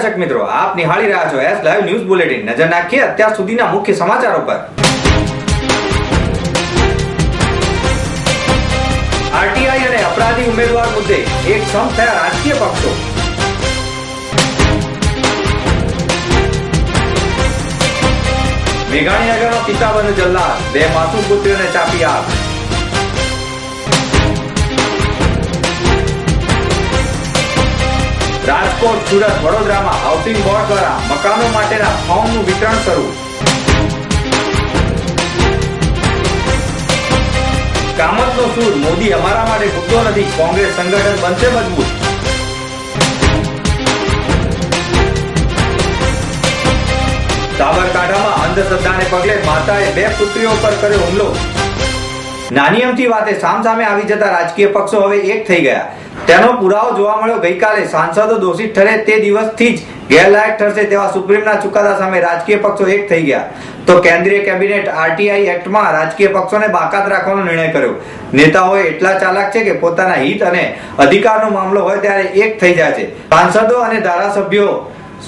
દર્શક મિત્રો, આપ નિહાળી રહ્યા છો એસ લાઈવ ન્યૂઝ બુલેટિન નજર નાખીએ અત્યાર સુધીના મુખ્ય સમાચારો પર. આરટીઆઈ અને અપરાધી ઉમેદવાર મુદ્દે એક સમ થયા રાજકીય પક્ષો. મેઘાણીનગરમાં પિતા બને જલ્લાદ, બે માસૂમ પુત્રીઓને ચાપી આગ. રાજકોટ, સુરત, વડોદરામાં હાઉસિંગ બોર્ડ દ્વારા મકાનો માટેના ફોર્મનું વિતરણ શરૂ. કામતનો સૂર મોદી અમારા માટે મુદ્દો નથી, કોંગ્રેસ સંગઠન બનશે મજબૂત. સાબરકાંઠામાં અંધશ્રદ્ધાને પગલે માતાએ બે પુત્રીઓ પર કર્યો હુમલો. નાની અમથી વાતે સામસામે આવી જતા રાજકીય પક્ષો હવે એક થઈ ગયા. તેનો પુરાવો જોવા મળ્યો. ગઈકાલે સાંસદો દોષિત ઠરે તે દિવસથી જ ગેરલાયક ઠરશે તેવા સુપ્રીમના ચુકાદા સામે રાજકીય પક્ષો એક થઈ ગયા. તો કેન્દ્રીય કેબિનેટ આરટીઆઈ એક્ટમાં રાજકીય પક્ષોને બાકાત રાખવાનો નિર્ણય કર્યો. નેતાઓએ એટલા ચાલાક છે કે પોતાના હિત અને અધિકારનો મામલો હોય ત્યારે એક થઈ જાય છે. સાંસદો અને ધારાસભ્યો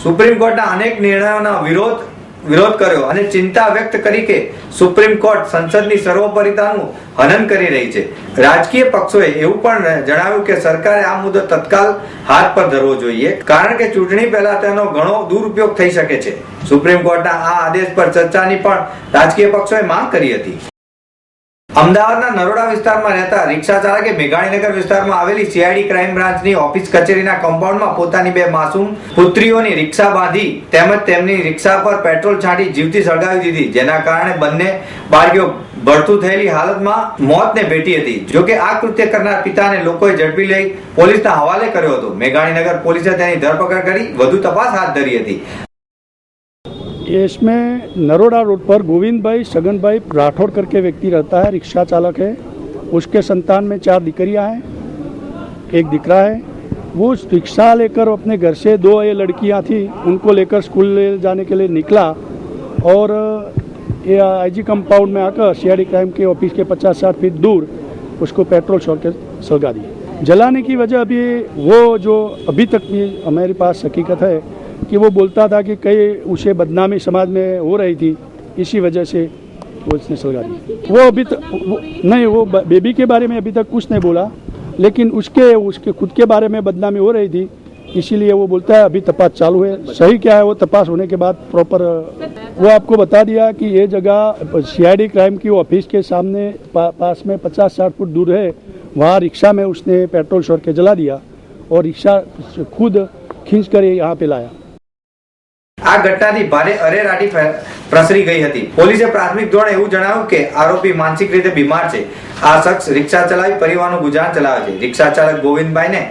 સુપ્રીમ કોર્ટના અનેક નિર્ણયોના વિરોધ વિરોધ કર્યો અને ચિંતા વ્યક્ત કરી કે સુપ્રીમ કોર્ટ સંસદની સર્વોપરિતાનું હનન કરી રહી છે. રાજકીય પક્ષોએ એવું પણ જણાવ્યું કે સરકારે આ મુદ્દો તત્કાલ હાથ પર ધરવો જોઈએ, કારણ કે ચૂંટણી પહેલા તેનો ઘણો દુરુપયોગ થઈ શકે છે. સુપ્રીમ કોર્ટના આ આદેશ પર ચર્ચાની પણ રાજકીય પક્ષોએ માંગ કરી હતી. અમદાવાદના નરોડા વિસ્તારમાં રહેતા રિક્ષા ચાલકે મેઘાણીનગર વિસ્તારમાં આવેલી સીઆઈડી ક્રાઇમ બ્રાન્ચની ઓફિસ કચેરીના કમ્પાઉન્ડમાં પોતાની બે માસૂમ પુત્રીઓની રિક્ષા બાંધી તેમજ તેમની રિક્ષા પર પેટ્રોલ છાંટી જીવતી સળગાવી દીધી, જેના કારણે બંને બાળકીઓ ભરતું થયેલી હાલતમાં મોતને ભેટી હતી. જોકે આ કૃત્ય કરનાર પિતાને લોકોએ ઝડપી લઈ પોલીસના હવાલે કર્યો હતો. મેઘાણીનગર પોલીસે તેની ધરપકડ કરી વધુ તપાસ હાથ ધરી હતી. इसमें नरोडा रोड पर गोविंद भाई सगन भाई राठौड़ करके व्यक्ति रहता है, रिक्शा चालक है। उसके संतान में चार दिकरियाँ हैं। एक दिकरा है। वो रिक्शा लेकर अपने घर से दो ये लड़कियाँ थी, उनको लेकर स्कूल ले जाने के लिए निकला और, ये आईजी कंपाउंड में आकर सीआईडी क्राइम के ऑफ़िस के 50-60 फीट दूर उसको पेट्रोल छोड़ के सलगा दिया। जलाने की वजह अभी वो जो अभी तक भी हमारे पास हकीकत है कि वो बोलता था कि कई उसे बदनामी समाज में हो रही थी इसी वजह से वो उसने सलगा दी। वो अभी तक नहीं वो बेबी के बारे में अभी तक कुछ नहीं बोला लेकिन उसके उसके खुद के बारे में बदनामी हो रही थी इसीलिए वो बोलता है अभी तपास चालू है। सही क्या है वो तपास होने के बाद प्रॉपर वो आपको बता दिया कि ये जगह सीआईडी क्राइम की ऑफ़िस के सामने पा, पास में 50-60 फुट दूर है वहाँ रिक्शा में उसने पेट्रोल छोड़ के जला दिया और रिक्शा खुद खींच कर यहाँ पे लाया। આ ઘટનાથી ભારે અરેરાટી પ્રસરી ગઈ હતી. પોલીસે પ્રાથમિક ધોરણે એવું જણાવ્યું કે આરોપી માનસિક રીતે બીમાર છે. આ શખ્સ રિક્ષા ચલાવી પરિવારનું ગુજરાન ચલાવે છે. રિક્ષા ચાલક ગોવિંદભાઈને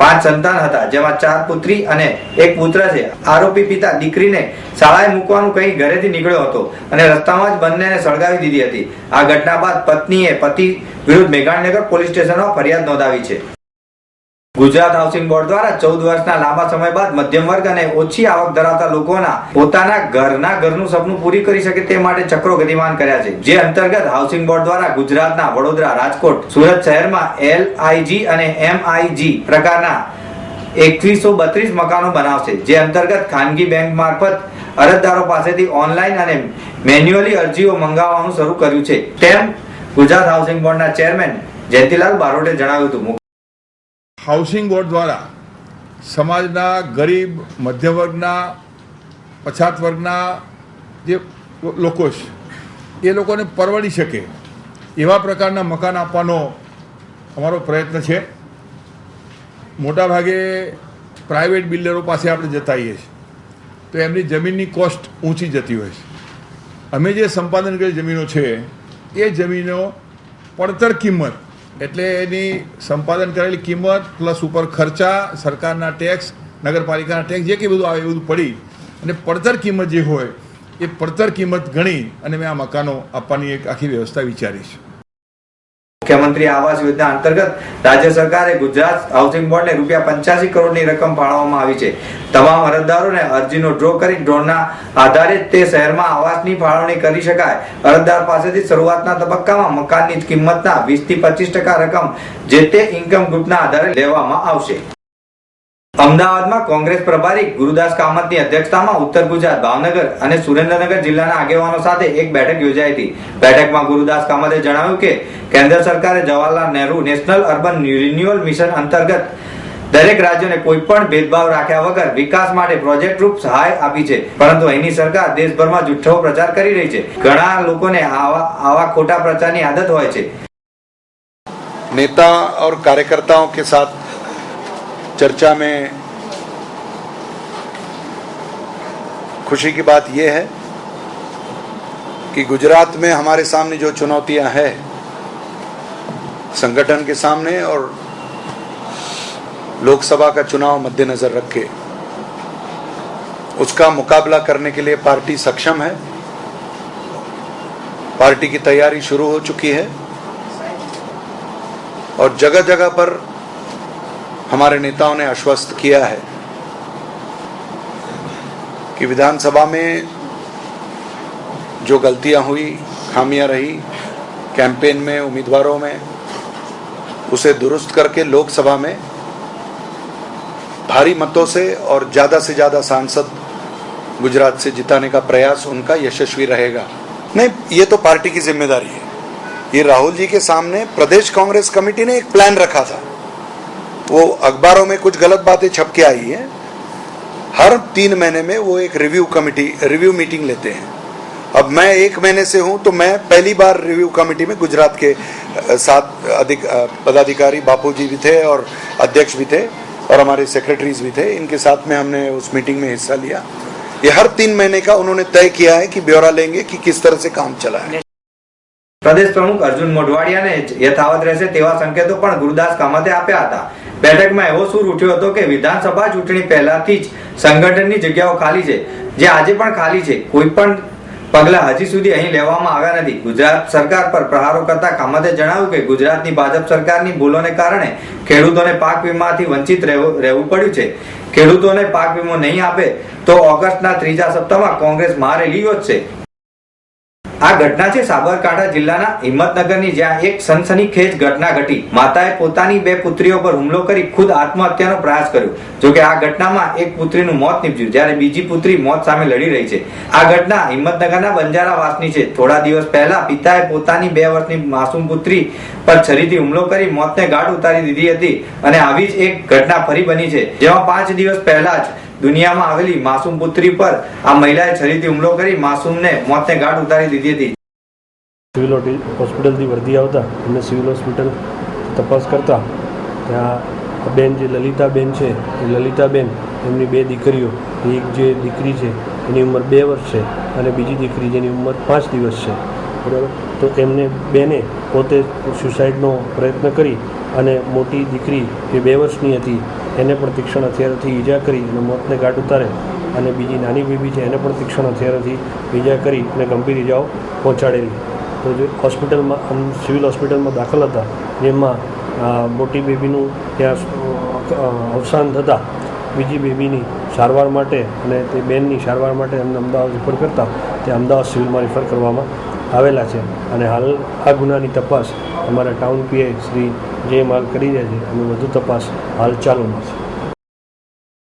પાંચ સંતાન હતા, જેમાં ચાર પુત્રી અને એક પુત્ર છે. આરોપી પિતા દીકરીને શાળાએ મૂકવાનું કહી ઘરેથી નીકળ્યો હતો અને રસ્તામાં જ બંનેને સળગાવી દીધી હતી. આ ઘટના બાદ પત્નીએ પતિ વિરુદ્ધ મેઘાણનગર પોલીસ સ્ટેશનમાં ફરિયાદ નોંધાવી છે. ગુજરાત હાઉસિંગ બોર્ડ દ્વારા ચૌદ વર્ષના લાંબા સમય બાદ મધ્યમ વર્ગ અને ઓછી આવક ધરાવતા લોકોના પોતાના ઘરના ઘરનું સપનું પૂરી કરી શકે તે માટે ચક્રો ગતિમાન કર્યા છે. જે અંતર્ગત હાઉસિંગ બોર્ડ દ્વારા ગુજરાતના વડોદરા, રાજકોટ, સુરત શહેરમાં એલઆઈજી અને એમઆઈજી પ્રકારના એકવીસો બત્રીસ મકાનો બનાવશે. જે અંતર્ગત ખાનગી બેંક મારફત અરજદારો પાસેથી ઓનલાઈન અને મેન્યુઅલી અરજીઓ મંગાવવાનું શરૂ કર્યું છે. તેમ ગુજરાત હાઉસિંગ બોર્ડના ચેરમેન જયંતિલાલ બારોટે જણાવ્યું હતું. હાઉસિંગ બોર્ડ દ્વારા સમાજના ગરીબ મધ્ય વર્ગના પછાત વર્ગના જે લોકો છે, એ લોકોને પરવડી શકે એવા પ્રકારના મકાન આપવાનો અમારો પ્રયત્ન છે. મોટાભાગે પ્રાઇવેટ બિલ્ડરો પાસે આપણે જતા આવીએ છીએ. તો એમની જમીનની કોસ્ટ ઊંચી જતી હોય છે. અમે જે સંપાદન કરેલી જમીનો છે, એ જમીનો પડતર કિંમત એટલે એની સંપાદન કરેલી કિંમત પ્લસ ઉપર ખર્ચા, સરકારના ટેક્સ નગરપાલિકાના ટેક્સ જે કંઈ બધું આવે એ બધું પડી. અને પડતર કિંમત જે હોય, એ પડતર કિંમત ગણી અને મેં આ મકાનો આપવાની એક આખી વ્યવસ્થા વિચારી છે. મુખ્યમંત્રી આવાસ યોજના અંતર્ગત રાજ્ય સરકારે ગુજરાત હાઉસિંગ બોર્ડને રૂપિયા પંચ્યાસી કરોડની રકમ ફાળવવામાં આવી છે. તમામ અરજદારોને અરજીનો ડ્રો કરી ડ્રોના આધારે તે શહેરમાં આવાસની ફાળવણી કરી શકાય. અરજદાર પાસેથી શરૂઆતના તબક્કામાં મકાનની કિંમતના વીસથી પચીસ ટકા રકમ જે તે ઇન્કમ ગ્રુપના આધારે લેવામાં આવશે. અમદાવાદમાં કોંગ્રેસ પ્રભારી ગુરુદાસ કામતની અધ્યક્ષતામાં ઉત્તર ગુજરાત, ભાવનગર અને સુરેન્દ્રનગર જિલ્લાના આગેવાનો સાથે એક બેઠક યોજાઈ હતી. બેઠકમાં ગુરુદાસ કામતે જણાવ્યું કે, કેન્દ્ર સરકારે Jawaharlal Nehru national urban renewal mission અંતર્ગત દરેક રાજ્યોને કોઈ પણ ભેદભાવ રાખ્યા વગર વિકાસ માટે પ્રોજેક્ટ રૂપ સહાય આપી છે. પરંતુ અહીંની સરકાર દેશભરમાં જુઠ્ઠો પ્રચાર કરી રહી છે. ઘણા લોકોને આવા આવા ખોટા પ્રચારની આદત હોય છે. નેતા ઓર કાર્યકર્તાઓ કે સાથ चर्चा में खुशी की बात यह है कि गुजरात में हमारे सामने जो चुनौतियाँ हैं, संगठन के सामने और लोकसभा का चुनाव मद्देनजर रख, उसका मुकाबला करने के लिए पार्टी सक्षम है। पार्टी की तैयारी शुरू हो चुकी है और जगह जगह पर हमारे नेताओं ने आश्वस्त किया है कि विधानसभा में जो गलतियाँ हुई, खामियाँ रही, कैंपेन में, उम्मीदवारों में, उसे दुरुस्त करके लोकसभा में भारी मतों से और ज़्यादा से ज़्यादा सांसद गुजरात से जिताने का प्रयास उनका यशस्वी रहेगा। नहीं, ये तो पार्टी की ज़िम्मेदारी है। ये राहुल जी के सामने प्रदेश कांग्रेस कमेटी ने एक प्लान रखा था। वो अखबारों में कुछ गलत बातें छप के आई है हर तीन महीने में वो एक रिव्यू कमेटी रिव्यू मीटिंग लेते हैं अब मैं एक महीने से हूं तो मैं पहली बार रिव्यू कमेटी में गुजरात के अ, सात अधिक अ, पदाधिकारी बापू जी भी थे और अध्यक्ष भी थे और हमारे सेक्रेटरीज भी थे इनके साथ में हमने उस मीटिंग में हिस्सा लिया ये हर तीन महीने का उन्होंने तय किया है कि ब्यौरा लेंगे कि किस तरह से काम चला है પ્રદેશ પ્રમુખ અર્જુન મોઢવાડિયાને યથાવત રહેશે તેવા સંકેતો પણ ગુરુદાસ કામતે આપ્યા હતા બેઠકમાં એવો સૂર ઉઠ્યો હતો કે વિધાનસભા ચૂંટણી પહેલાથી જ સંગઠનની જગ્યાઓ ખાલી છે. જે આજે પણ ખાલી છે. કોઈ પણ પગલા હજી સુધી અહીં લેવામાં આવ્યા નથી. ગુજરાત સરકાર પર પ્રહારો કરતા કામતે જણાવ્યું કે ગુજરાતની ભાજપ સરકારની ભૂલોને કારણે ખેડૂતોને પાક વીમાથી વંચિત રહેવું પડ્યું છે. ખેડૂતોને પાક વીમો નહીં આપે તો ઓગસ્ટના ત્રીજા સપ્તાહમાં કોંગ્રેસ મહારેલી યોજશે આ ઘટના છે સાબરકાંઠા જિલ્લાના હિંમતનગરની, જ્યાં એક સનસનીખેજ ઘટના ઘટી. માતાએ પોતાની બે પુત્રીઓ પર હુમલો કરી ખુદ આત્મહત્યાનો પ્રયાસ કર્યો. જોકે આ ઘટનામાં એક પુત્રીનું મોત નીપજ્યું, જ્યારે બીજી પુત્રી મોત સામે લડી રહી છે. આ ઘટના હિંમતનગરના બંજારાવાસની છે. થોડા દિવસ પહેલા પિતાએ પોતાની બે વર્ષની માસૂમ પુત્રી પર છરીથી હુમલો કરી મોતને ગાઢ ઉતારી દીધી હતી અને આવી જ એક ઘટના ફરી બની છે. જેમાં પાંચ દિવસ પહેલા જ દુનિયામાં આવેલી માસૂમ પુત્રી પર આ મહિલાએ છરીથી હુમલો કરી માસૂમને મોતને ગાઢ ઉતારી દીધી હતી. સિવિલ હોસ્પિટલથી વર્ધી આવતા એમને સિવિલ હોસ્પિટલ તપાસ કરતા ત્યાં બેન જે લલિતાબેન છે, એ લલિતાબેન એમની બે દીકરીઓ, એક જે દીકરી છે એની ઉંમર બે વર્ષ છે અને બીજી દીકરી જેની ઉંમર પાંચ દિવસ છે. બરાબર? તો એમને બેને પોતે સુસાઇડનો પ્રયત્ન કરી અને મોટી દીકરી જે બે વર્ષની હતી એને પણ તીક્ષ્ણ હથિયારોથી ઈજા કરી અને મોતને ઘાટ ઉતારે અને બીજી નાની બેબી છે એને પણ તીક્ષ્ણ હથિયારોથી ઈજા કરી અને ગંભીર ઈજાઓ પહોંચાડેલી. તો જે હોસ્પિટલમાં સિવિલ હોસ્પિટલમાં દાખલ હતા, જેમાં મોટી બેબીનું ત્યાં અવસાન થતાં, બીજી બેબીની સારવાર માટે અને તે બેનની સારવાર માટે એમને અમદાવાદ રિફર કરતા, તે અમદાવાદ સિવિલમાં રિફર કરવામાં આવેલા છે. અને હાલ આ ગુનાની તપાસ અમારા ટાઉન પીઆઈ શ્રી જે માલ કરી રહ્યા છે અને વધુ તપાસ હાલ ચાલુમાં છે.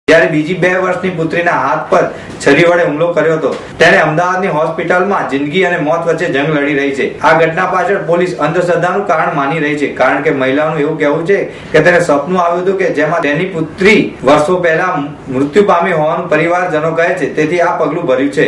જ્યારે બીજી બે વર્ષની પુત્રીના હાથ પર છરી વડે હુમલો કર્યો હતો તેને અમદાવાદની હોસ્પિટલમાં જિંદગી અને મોત વચ્ચે જંગ લડી રહી છે. આ ઘટના પાછળ પોલીસ અંધશ્રદ્ધાનું કારણ માની રહી છે, કારણ કે મહિલાનું એવું કહેવું છે કે તેને સપનું આવ્યું હતું કે જેમાં તેની પુત્રી વર્ષો પહેલા મૃત્યુ પામી હોવાનું પરિવારજનો કહે છે, તેથી આ પગલું ભર્યું છે.